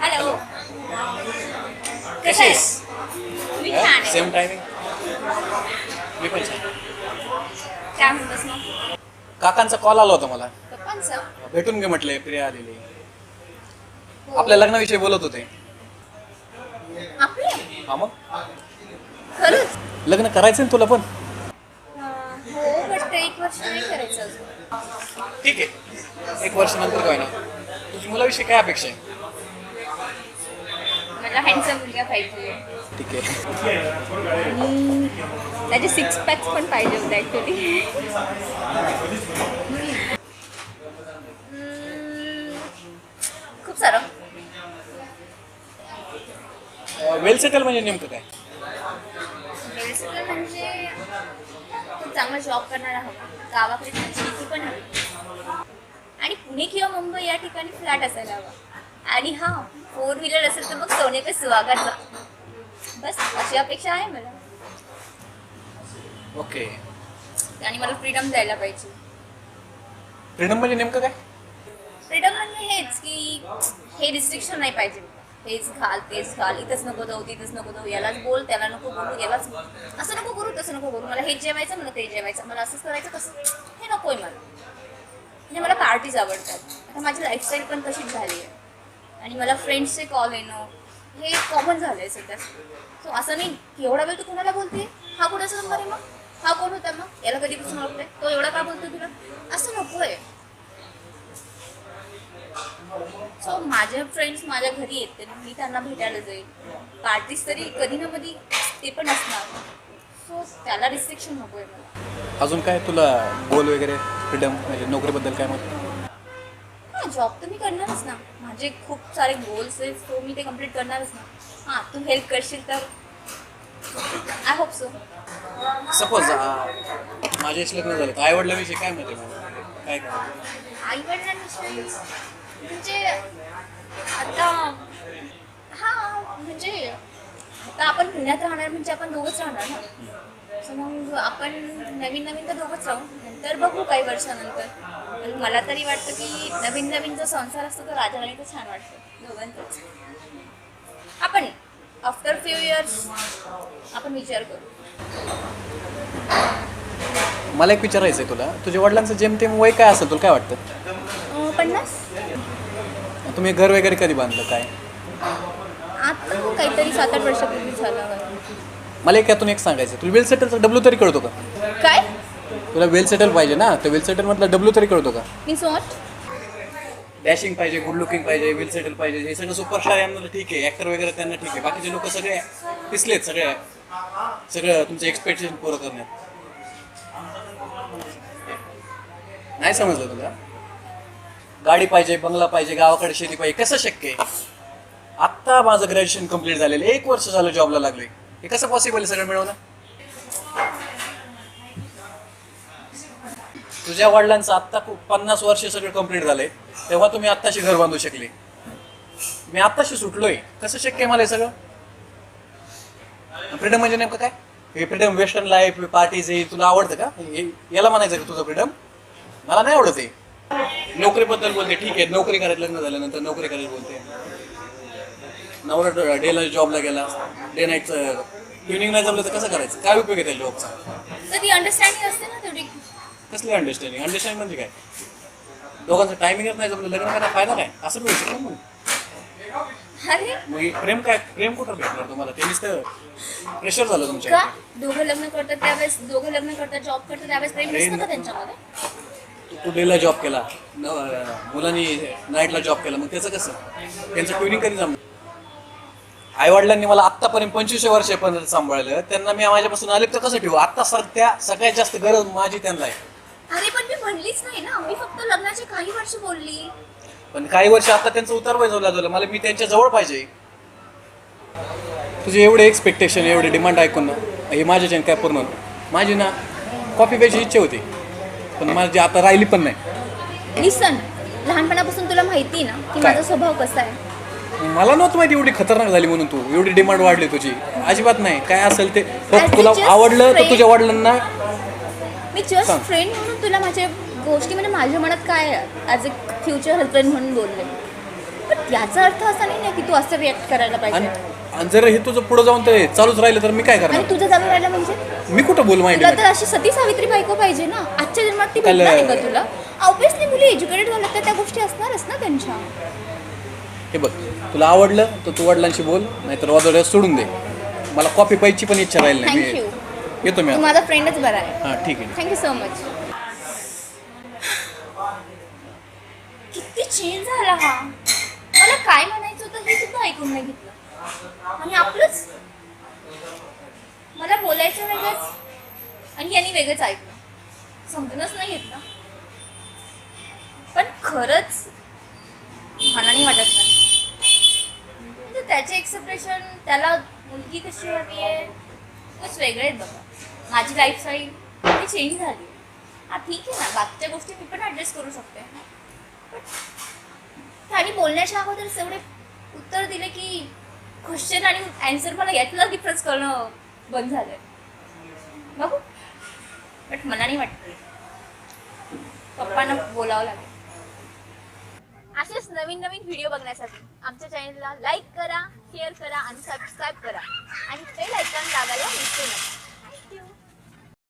Hello कशी आहेस मी छान आहे. सेम टायमिंग मी पण छान. काय म्हणतोस मग? काकांचा कॉल आला होता मला. पप्पांचं भेटून घे म्हटले प्रिया आलेली. आपल्या लग्नाविषयी बोलत होते. आपले? हा मग? खरंच? लग्न करायचं ना तुला पण? हो बट एक वर्ष नाही करायचं अजून. ठीक आहे. एक वर्षानंतर काय ना. तुझी मुलाविषयी काय अपेक्षा आहे? मला हँडसम मुलगा पाहिजे. ठीक आहे. आणि त्याचे सिक्स पॅक्स पण पाहिजे होते ॲक्च्युली खूप सारं वेल सेटल म्हणजे नेमकं काय? म्हणजे खूप चांगला जॉब करणारा हवा. गावाकडे शेती पण हवी. आणि पुणे किंवा मुंबई या ठिकाणी फ्लॅट असायला हवा. आणि हा फोर व्हीलर असेल तर मग सोने पे सुहागाचा. बस अशी अपेक्षा आहे मला. ओके. आणि मला फ्रीडम द्यायला पाहिजे. फ्रीडम म्हणजे नेमकं काय? फ्रीडम म्हणजे हेच की हे रिस्ट्रिक्शन नाही पाहिजे. हेच घाल तेच घाल इथंच नको जाऊ तिथंच नको जाऊ यालाच बोल त्याला नको बोलू यालाच बोल. असं नको करू तसं नको करू. मला हेच जेवायचं मला ते जेवायचं मला असंच करायचं तसं. हे नको आहे मला. म्हणजे मला पार्टीज आवडतात. आता माझी लाईफस्टाईल पण तशीच झाली आहे. आणि मला फ्रेंड्सचे कॉल येणं हे कॉमन झालं आहे सध्या. सो असं नाही की एवढा वेळ तू कोणाला बोलते? हा कोणाचा नंबर आहे मग? हा कोण होता मग? याला कधीपासून ओळखतोय? तो एवढा का बोलतो तुला? असं नको आहे सो माझे फ्रेंड्स माझ्या घरी येते. मी त्यांना भेटायला जाईल. पार्टीज तरी कधी ना कधी ते पण असणार. सो त्याला रिस्ट्रिक्शन नको आहे मला. अजून काय तुला गोल वगैरे फ्रीडम म्हणजे नोकरीबद्दल काय मत? हां जॉब तर मी करणारच ना. माझे खूप सारे गोल्स आहेत सो मी ते कंप्लीट करणारच ना. हां तू हेल्प करशील तर. आय होप सो सपोज माझ्याशी लग्न झालं. तर काय मत आहे मला? काय काय आई वडिलांविषयी म्हणजे आता हा म्हणजे आता आपण पुण्यात राहणार म्हणजे आपण दोघंच राहणार ना? सो मग आपण नवीन नवीन तर दोघंच राहू. नंतर बघू काही वर्षानंतर. पण मला तरी वाटतं की नवीन नवीन जो संसार असतो तो राजा राणी तर छान वाटतं. दोघांचाच. आपण आफ्टर फ्यू इयर्स आपण विचार करू. मला एक विचारायचं आहे तुला. तुझ्या वडिलांचं जेमतेम वय काय असेल तुला काय वाटतं? पन्नास? तुम्ही घर वगैरे कधी बांधलं काय? आता काहीतरी सात आठ वर्षापूर्वी झालं. मला एक यातून एक सांगायचं तुला वेल सेटलचा डब्ल्यू तरी कळतो का? काय? तुला वेल सेटल पाहिजे ना? तर वेल सेटल मधला डब्ल्यू तरी कळतो का? मी सॉट डॅशिंग पाहिजे गुड लुकिंग पाहिजे वेल सेटल पाहिजे. हे सगळं सुपरस्टार यांना ठीक आहे. ऍक्टर वगैरे त्यांना ठीक आहे. बाकीचे लोक सगळे पिसलेत सगळे. सगळं तुमचं एक्सपेक्टेशन पूर्ण करण्यात. नाही समजलं तुला? गाडी पाहिजे बंगला पाहिजे गावाकडे शेती पाहिजे कसं शक्य आहे? आत्ता माझं ग्रॅज्युएशन कंप्लीट झालेलं एक वर्ष झालं जॉबला लागले हे कसं पॉसिबल आहे सगळं मिळवणं? तुझ्या वडिलांचं आत्ता खूप पन्नास वर्ष सगळं कंप्लीट झालंय. तेव्हा तुम्ही आत्ताशी घर बांधू शकले. मी आत्ताशी सुटलोय. कसं शक्य आहे मला हे सगळं? फ्रीडम म्हणजे नेमकं काय? हे फ्रीडम वेस्टर्न लाईफ पार्टीज हे तुला आवडतं का? हे- याला म्हणायचं का तुझं फ्रीडम मला नाही आवडत आहे नोकरीबद्दल बोलते. ठीक आहे नोकरी करायला लग्न झाल्यानंतर नोकरी करायला बोलते. नवरा डेला जॉबला गेला डे नाईटचं इव्हनिंग नाही जमलं तर कसं करायचं? काय उपयोग आहे त्या जॉबचा तर ती अंडरस्टँडिंग असते ना तेवढी. कसली अंडरस्टँडिंग अंडरस्टँडिंग म्हणजे काय? दोघांचं टायमिंगच नाही जमलं लग्न करायला फायदा काय? असं मिळू शकतो मग हे प्रेम काय प्रेम कुठं भेटणार तुम्हाला? ते नुसतं प्रेशर झालं तुमच्या का? दोघं लग्न करतात त्यावेळेस दोघं लग्न करतात जॉब करतात त्यावेळेस प्रेम नसतं का त्यांच्यामध्ये? तू- तू डेला जॉब केला? न- मुलांनी नाईटला जॉब केला. मग त्याचं कसं? त्यांचं ट्युनिंग कधी जमलं? आई वडिलांनी मला आतापर्यंत पंचवीस वर्षापर्यंत सांभाळलं. त्यांना मी माझ्यापासून आले तर कसं ठेवू? आता सध्या सगळ्यात जास्त गरज माझी त्यांना आहे. अरे पण मी म्हणलीच नाही ना. मी फक्त लग्नाचे काही वर्ष बोलली. पण काही वर्ष आता त्यांचं उतार वय झालं झालं मला मी त्यांच्या जवळ पाहिजे. तुझे एवढे एक्सपेक्टेशन एवढे डिमांड ऐकून ना हे माझ्याच्याने काय पूर्ण होतं. माझी ना कॉफी प्यायची इच्छा होती. पण माझी आता राहिली पण नाही. लिसन लहानपणापासून तुला माहिती ना की काय? माझा स्वभाव कसा आहे? मला नव्हतं माहिती एवढी खतरनाक झाली म्हणून तू. एवढी डिमांड वाढली तुझी. अजिबात नाही. काय असेल ते As तुला just आवडलं तर friend- तुझ्या वडिलांना मी जस्ट सांग. फ्रेंड म्हणून तुला माझ्या गोष्टी म्हणजे माझ्या मनात काय ॲज अ फ्युचर हजबंड म्हणून बोलले. पण याचा अर्थ असा नाही ना की तू असं रिॲक्ट करायला पाहिजे. आणि जर हे तुझं पुढे जाऊन ते चालूच राहिलं तर मी काय आणि करणार तुझं चालू राहिलं म्हणजे? मी कुठं बोल माहिती तुला तर अशी सती सावित्री बायको पाहिजे ना. आजच्या जन्मात ती भेटणार नाही का तुला? ऑब्विसली मुली एज्युकेटेड झाल्या तर त्या गोष्टी असणारच ना त्यांच्या. हे बघ तुला आवडलं तर तू वडिलांशी बोल नाहीतर वादळ सोडून दे. मला कॉफी प्यायची पण इच्छा राहिली नाही. Thank me you. येतो मी तू आता. माझा फ्रेंडच बरा आहे. हां ठीक आहे. थँक्यू सो मच किती चेंज झाला हा. मला काय म्हणायचं होतं हे सुद्धा ऐकून नाही घेतलं. आणि आपलंच मला बोलायचं वेगळंच आणि यांनी वेगळंच ऐकलं. समजूनच नाही घेतलं. पण खरंच मनाने वाटत नाही. म्हणजे त्याचे एक्सप्रेशन त्याला मुलगी कशी हवी आहे खूपच वेगळे आहेत बघा. माझी लाईफस्टाईल ती चेंज झाली. हा ठीक आहे ना बाकीच्या गोष्टी मी पण ॲडजस्ट करू शकते. पण बोलण्याच्या अगोदर एवढे उत्तर दिले की क्वेश्चन आणि अँसर मला यातला डिफरन्स करणं बंद झालंय. बघू. बट मला नाही वाटत. पप्पांना बोलावं लागेल. असेच नवीन नवीन व्हिडिओ बघण्यासाठी आमच्या चॅनलला लाईक करा शेअर करा आणि सबस्क्राईब करा. आणि बेल आयकॉन लागायला विसरू नका.